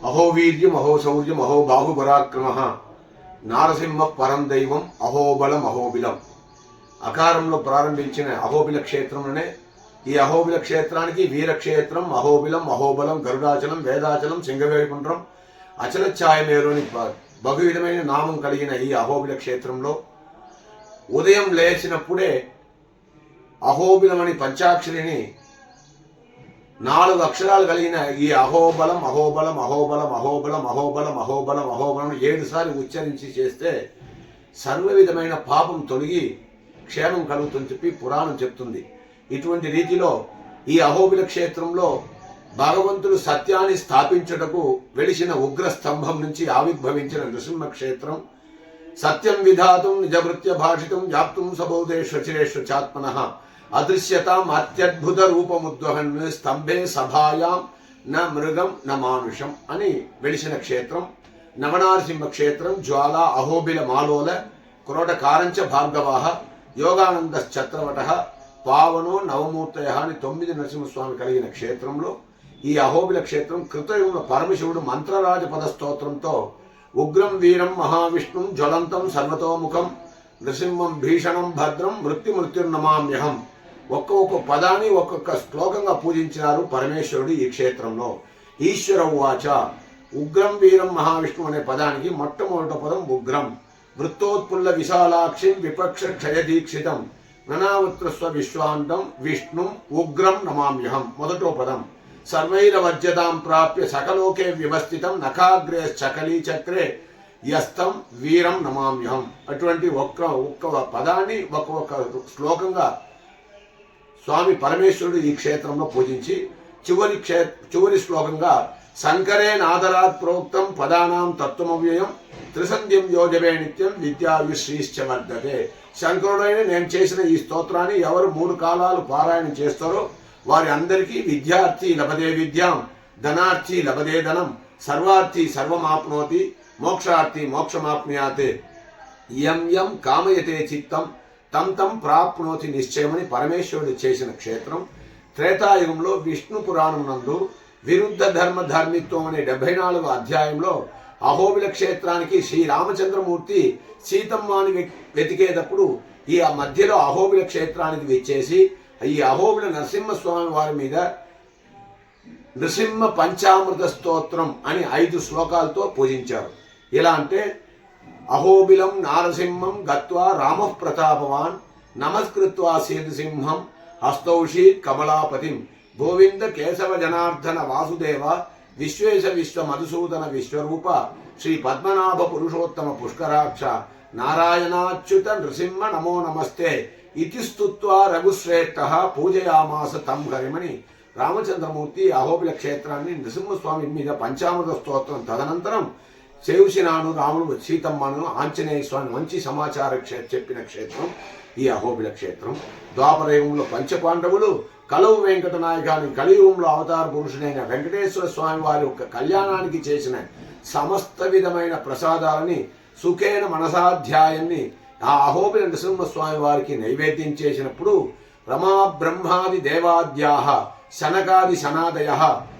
అహోవీర్యం అహోశౌర్యం అహో నారసింహ పరం దైవం అహోబలం అహోబిలం. అకారంలో ప్రారంభించిన అహోబిల క్షేత్రంలోనే ఈ అహోబిల క్షేత్రానికి వీరక్షేత్రం అహోబిలం అహోబలం గరుడాచలం వేదాచలం సింగవేకుంట్రం అచల ఛాయమేరుని బ- బహువిధమైన నామం కలిగిన ఈ అహోబిల క్షేత్రంలో ఉదయం లేచినప్పుడే అహోబిలం అని పంచాక్షరిని నాలుగు అక్షరాలు కలిగిన ఈ అహోబలం అహోబలం అహోబలం అహోబలం అహోబలం అహోబలం అహోబలం ఏడు సార్లు ఉచ్చరించి చేస్తే సర్వ విధమైన పాపం తొలగి క్షేమం కలుగుతుందని చెప్పి పురాణం చెప్తుంది. ఇటువంటి రీతిలో ఈ అహోబిల క్షేత్రంలో భగవంతుడు సత్యాన్ని స్థాపించుటకు వెలిసిన ఉగ్ర స్తంభం నుంచి ఆవిర్భవించిన నృసింహ క్షేత్రం సత్యం విధాతుం నిజభృత్య భాషితం వ్యాప్తుం సబోధేశ్వచిరేశ్వ చాత్మన. అదృశ్యతాం అత్యద్భుత రూపముద్వహన్ స్తంభే సభాయాం న మృగం న మానుషం అని వెలిసిన క్షేత్రం నవనారసింహ క్షేత్రం జ్వాల అహోబిల మాలోల క్రోట కారంచ భార్గవాహ యోగానంద ఛత్రవట పావనో నవమూర్తయ అని తొమ్మిది నరసింహస్వామి కలిగిన క్షేత్రంలో ఈ అహోబిల క్షేత్రం కృతయుగంలో పరమశివుడు మంత్రరాజ పద స్తోత్రంతో ఉగ్రం వీరం మహావిష్ణుం జ్వలంతం సర్వతోముఖం నృసింహం భీషణం భద్రం మృత్యు మృత్యుర్నమామ్యహం ఒక్కొక్క పదాన్ని ఒక్కొక్క శ్లోకంగా పూజించినారు పరమేశ్వరుడు ఈ క్షేత్రంలో. ఈశ్వర ఉవాచ. ఉగ్రం వీరం మహావిష్ణు అనే పదానికి మొట్టమొదటి పదం ఉగ్రం. వృత్తోత్పుల్ల విశాలాక్షిం విపక్ష క్షయదీక్షితం ననావృత్రస్వ విశ్వాంతం విష్ణుం ఉగ్రం నమామ్యహం. మొదటో పదం. సర్వైరవర్జతాం ప్రాప్య సకలోకే వ్యవస్థితం నఖాగ్రే చకలీ చక్రే యస్తం వీరం నమామ్యహం. అటువంటి ఒక్క ఒక్క పదాన్ని ఒక్కొక్క శ్లోకంగా స్వామి పరమేశ్వరుడు ఈ క్షేత్రంలో పూజించి చివరి క్షే చివరి శ్లోకంగా శంకరే నాదరాత్ ప్రోక్తం పదానాం తత్వమవ్యయం త్రిసంధ్యం యోజవే నిత్యం విద్యావిశ్రీశ్చ వర్ధతే. శంకరుడైన నేను చేసిన ఈ స్తోత్రాన్ని ఎవరు మూడు కాలాలు పారాయణ చేస్తారో వారి అందరికీ విద్యార్థి లభదే విద్యాం ధనార్థి లభదే ధనం సర్వార్థి సర్వమాప్నోతి మోక్షార్థి మోక్షమాప్నుయాతే. యం యం కామయతే చిత్తం తం తం ప్రాప్నోతి నిశ్చయమని పరమేశ్వరుడు చేసిన క్షేత్రం త్రేతాయుగంలో విష్ణు పురాణం నందు విరుద్ధ ధర్మ ధర్మిత్వం అనే డెబ్బై నాలుగు అధ్యాయంలో అహోబిల క్షేత్రానికి శ్రీరామచంద్రమూర్తి సీతమ్మని వెతికేటప్పుడు ఈ ఆ మధ్యలో అహోబిల క్షేత్రానికి విచ్చేసి ఈ అహోబిల నరసింహస్వామి వారి మీద నృసింహ పంచామృత స్తోత్రం అని ఐదు శ్లోకాలతో పూజించారు. ఎలా అంటే అహోబిలం నారసింహం గత్వా రామ ప్రతాపవాన్ నమస్కృత్వా సేతుసింహం హస్తౌషీ కమలాపతిం గోవింద కేశవ జనార్దన వాసుదేవ విశ్వేశ విశ్వ మధుసూదన విశ్వరూప శ్రీ పద్మనాభ పురుషోత్తమ పుష్కరాక్ష నారాయణాచ్యుత నృసింహ నమో నమస్తే ఇతి స్థుత్వా రఘుశ్రేష్ఠ పూజయామాస తం హరిమని రామచంద్రమూర్తి అహోబిల క్షేత్రాన్ని నృసింహస్వామి మీద పంచామృత స్తోత్రం తదనంతరం శివశినాను రాముడు సీతమ్మను ఆంజనేయ స్వామి మంచి సమాచార క్షే చెప్పిన క్షేత్రం ఈ అహోబిల క్షేత్రం. ద్వాపరయుగంలో పంచపాండవులు కలవు వెంకట నాయకాని కలియుగంలో అవతార పురుషుడైన వెంకటేశ్వర స్వామి వారి యొక్క కళ్యాణానికి చేసిన సమస్త విధమైన ప్రసాదాలని సుఖేన మనసాధ్యాయాన్ని ఆ అహోబిల నృసింహస్వామి వారికి నైవేద్యం చేసినప్పుడు రమా బ్రహ్మాది దేవాద్యాహ శనకాది శనాదయ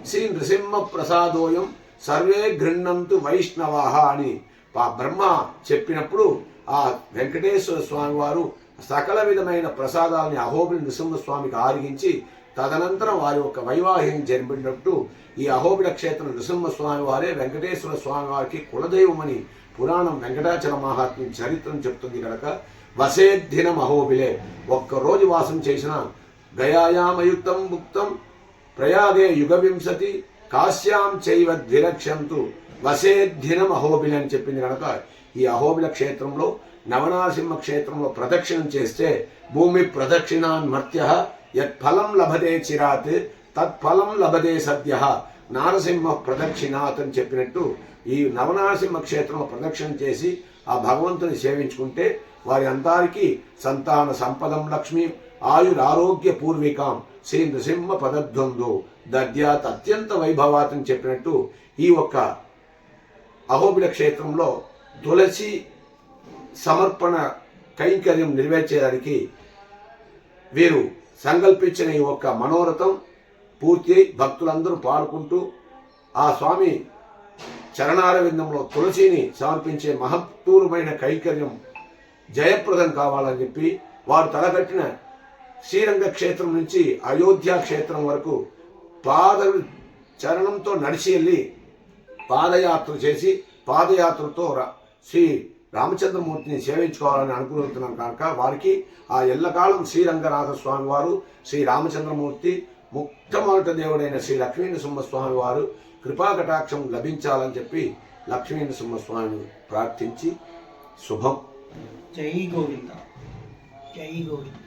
శ్రీ నృసింహ ప్రసాదోయం సర్వే గృహ్ణంతు వైష్ణవాహ అని ఆ బ్రహ్మ చెప్పినప్పుడు ఆ వెంకటేశ్వర స్వామి వారు సకల విధమైన ప్రసాదాలని అహోబిల నృసింహస్వామికి ఆరగించి తదనంతరం వారి యొక్క వైవాహికం జరిపినట్టు ఈ అహోబిల నృసింహ నృసింహస్వామి వారే వెంకటేశ్వర స్వామి వారికి కులదైవమని పురాణం వెంకటాచల మహాత్మ్యం చరిత్రం చెప్తుంది కనుక వసేధిన అహోబిలే ఒక్క రోజు వాసం చేసిన గయాయామయుక్తం ముక్తం ప్రయాగే యుగ వింశతి కాశ్యాం చైవ ద్విలక్ష్యంతు వసేధిన మహోబిలి అని చెప్పింది కనుక ఈ అహోబిల క్షేత్రంలో నవనాసింహ క్షేత్రంలో ప్రదక్షిణం చేస్తే భూమి ప్రదక్షిణాన్ మర్త్య యత్ఫలం లభతే చిరాత్ తత్ఫలం లభతే సద్య నారసింహ ప్రదక్షిణాత్ అని చెప్పినట్టు ఈ నవనారసింహ క్షేత్రంలో ప్రదక్షిణ చేసి ఆ భగవంతుని సేవించుకుంటే వారి అంతారికి సంతాన సంపదం లక్ష్మి ఆయురారోగ్య పూర్వికాం శ్రీ నృసింహ పదద్వందో దద్యాత్ అత్యంత వైభవాత్ అని చెప్పినట్టు ఈ ఒక్క అహోబిల క్షేత్రంలో తులసి సమర్పణ కైంకర్యం నెరవేర్చేదానికి వీరు సంకల్పించిన ఈ ఒక్క మనోరథం పూర్తి భక్తులందరూ పాడుకుంటూ ఆ స్వామి చరణారవిందంలో తులసిని సమర్పించే మహత్తూరమైన కైకర్యం జయప్రదం కావాలని చెప్పి వారు తలకట్టిన శ్రీరంగ క్షేత్రం నుంచి అయోధ్య క్షేత్రం వరకు పాద చరణంతో నడిచి వెళ్ళి పాదయాత్ర చేసి పాదయాత్రతో రా- శ్రీ రామచంద్రమూర్తిని సేవించుకోవాలని అనుకుంటున్నాం కనుక వారికి ఆ ఎల్లకాలం శ్రీరంగనాథ స్వామి వారు శ్రీ రామచంద్రమూర్తి ముక్తమొదట దేవుడైన శ్రీ లక్ష్మీ నృసింహస్వామి వారు కృపాకటాక్షం లభించాలని చెప్పి లక్ష్మీ నృసింహస్వామిని ప్రార్థించి శుభం. జై గోవింద. జై గోవింద.